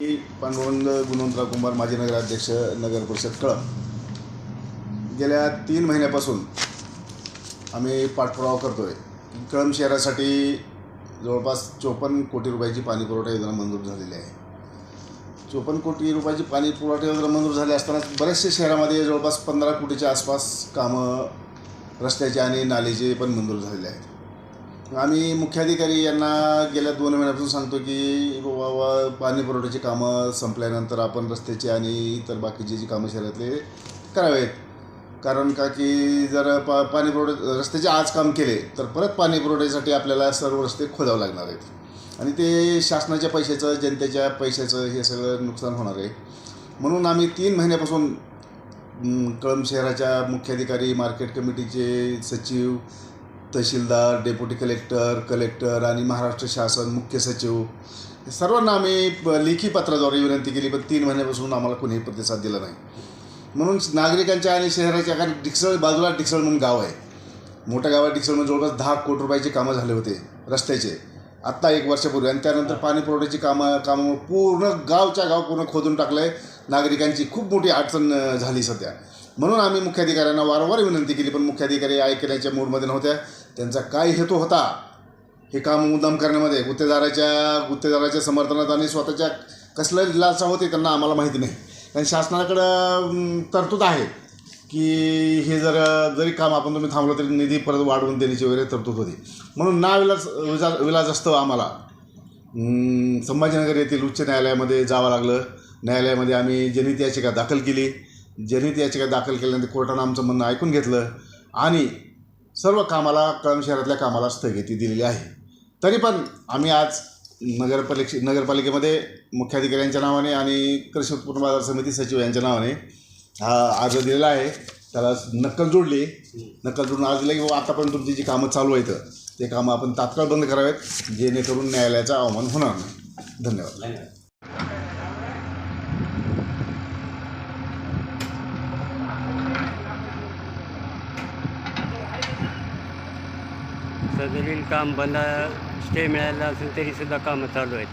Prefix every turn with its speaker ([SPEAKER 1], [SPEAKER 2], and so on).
[SPEAKER 1] मी पांडुरंग गुणवंतराव कुंभार माजी नगराध्यक्ष नगर परिषद कळम गेल्या तीन महिन्यापासून आम्ही पाठपुरावा करतो आहे कळम शहरासाठी जवळपास चोपन्न कोटी रुपयाची पाणीपुरवठा योजना मंजूर झालेली आहे. चोपन्न कोटी रुपयाची पाणीपुरवठा योजना मंजूर झाली असताना बऱ्याचशा शहरामध्ये जवळपास पंधरा कोटीच्या आसपास कामं रस्त्याचे आणि नालीचे पण मंजूर झालेले आहेत. आम्ही मुख्याधिकारी यांना गेल्या दोन महिन्यापासून सांगतो की बाबा पाणी पुरवठ्याची कामं संपल्यानंतर आपण रस्त्याची आणि इतर बाकीची जी कामं शहरातले करावेत. कारण का की जर पा पाणी पुरवठा रस्त्याचे आज काम केले तर परत पाणी पुरवठ्यासाठी आपल्याला सर्व रस्ते खोदावे लागणार आहेत. आणि ते शासनाच्या पैशाचं जनतेच्या पैशाचं हे सगळं नुकसान होणार आहे. म्हणून आम्ही तीन महिन्यापासून कळंब शहराच्या मुख्याधिकारी मार्केट कमिटीचे सचिव तहसीलदार डेप्युटी कलेक्टर कलेक्टर आणि महाराष्ट्र शासन मुख्य सचिव. हे सर्वांना आम्ही प- लेखी पत्राद्वारे विनंती केली पण तीन महिन्यापासून आम्हाला कोणीही प्रतिसाद दिला नाही. म्हणून नागरिकांच्या आणि शहराच्या कारण डिक्सळ बाजूला डिक्सळ म्हणून गाव आहे. मोठ्या गावात डिक्सळमध्ये जवळपास दहा कोटी रुपयाचे कामं झाले होते रस्त्याचे. आत्ता एक वर्षापूर्वी आणि त्यानंतर पाणी पुरवठ्याची कामं कामं पूर्ण गावच्या गाव पूर्ण खोदून टाकलं आहे नागरिकांची खूप मोठी अडचण झाली सध्या. म्हणून आम्ही मुख्याधिकाऱ्यांना वारंवार विनंती केली पण मुख्याधिकारी ऐकण्याच्या मूडमध्ये नव्हत्या. त्यांचा काय हेतू होता हे काम मुद्दाम करण्यामध्ये? गुत्तेदाराच्या गुत्तेदाराच्या समर्थनात आणि स्वतःच्या कसलं लालसा होते त्यांना आम्हाला माहिती नाही. कारण शासनाकडं तरतूद आहे की हे जर जरी काम आपण तुम्ही थांबलं तरी निधी परत वाढवून देण्याची वगैरे तरतूद होती. म्हणून ना विलाज विजा विलाज असतं आम्हाला संभाजीनगर येथील उच्च न्यायालयामध्ये जावं लागलं. न्यायालयामध्ये आम्ही जनहित याचिका दाखल केली. जनहित याचिका दाखल केल्यानंतर कोर्टानं आमचं म्हणणं ऐकून घेतलं आणि सर्व कामाला कळम शहरातल्या कामाला स्थगिती दिलेली आहे. तरी पण आम्ही आज नगरपालिक नगरपालिकेमध्ये मुख्याधिकाऱ्यांच्या नावाने आणि कृषी उत्पन्न बाजार समिती सचिव यांच्या नावाने हा अर्ज दिलेला आहे. त्याला नक्कल जोडली. नक्कल जोडून अर्ज दिला की बाबा आतापर्यंत तुमची जी कामं चालू आहेत ते कामं आपण तात्काळ बंद करावेत जेणेकरून न्यायालयाचा अवमान होणार नाही. धन्यवाद.
[SPEAKER 2] सदरील काम बंद स्टे मिळायला असेल तरीसुद्धा कामं चालू आहेत.